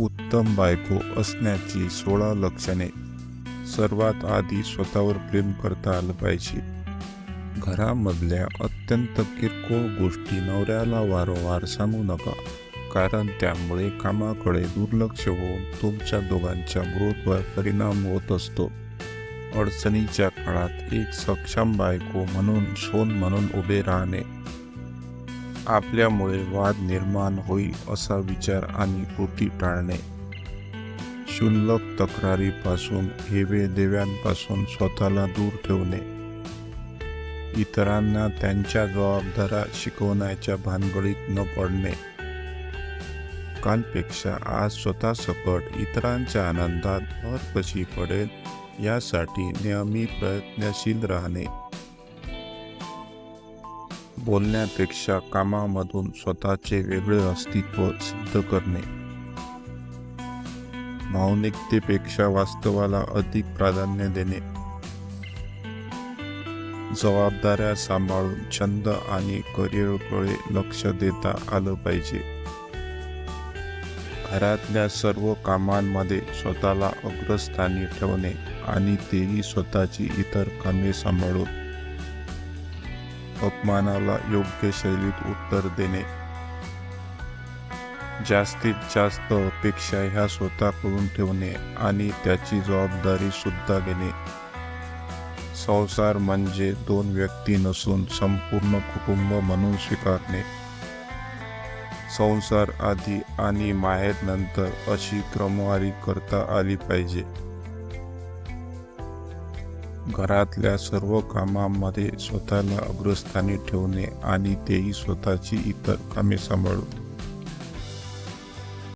उत्तम बायको असण्याची सोळा लक्षणे. सर्वात आधी स्वतःवर प्रेम करता आलं पाहिजे. घरामधल्या अत्यंत किरकोळ गोष्टी नवऱ्याला वारंवार सांगू नका कारण त्यामुळे कामाकडे दुर्लक्ष होऊन तुमच्या दोघांच्या ग्रोथवर परिणाम होत असतो. अडचणीच्या काळात एक सक्षम बायको म्हणून सोन म्हणून उभे राहणे आपल्यामुळे वाद निर्माण होईल असा विचार आणि कृती टाळणे. क्षुल्लक तक्रारीपासून हेवे देव्यांपासून स्वतःला दूर ठेवणे. इतरांना त्यांच्या जबाबदाऱ्या शिकवण्याच्या भानगडीत न पडणे. कालपेक्षा आज स्वतः सकट इतरांच्या आनंदात भर कशी पडेल यासाठी नेहमी प्रयत्नशील राहणे. बोलण्यापेक्षा कामामधून स्वतःचे वेगळे अस्तित्व सिद्ध करणे. भावनिकतेपेक्षा वास्तवाला अधिक प्राधान्य देणे. जबाबदाऱ्या सांभाळून छंद आणि करिअरकडे लक्ष देता आलं पाहिजे. घरातल्या सर्व कामांमध्ये स्वतःला अग्रस्थानी ठेवणे आणि तेही स्वतःची इतर कामे सांभाळून अपमानाला योग्य शैलीत उत्तर देणे. जास्तीत जास्त अपेक्षा ह्या स्वतःकडून ठेवणे आणि त्याची जबाबदारी सुद्धा घेणे. संसार म्हणजे दोन व्यक्ती नसून संपूर्ण कुटुंब म्हणून स्वीकारणे. संसार आधी आणि माहेर नंतर अशी क्रमवारी करता आली पाहिजे. घरातल्या सर्व कामांमध्ये स्वतःला अग्रस्थानी ठेवणे आणि तेही स्वतःची इतर कामे सांभाळून.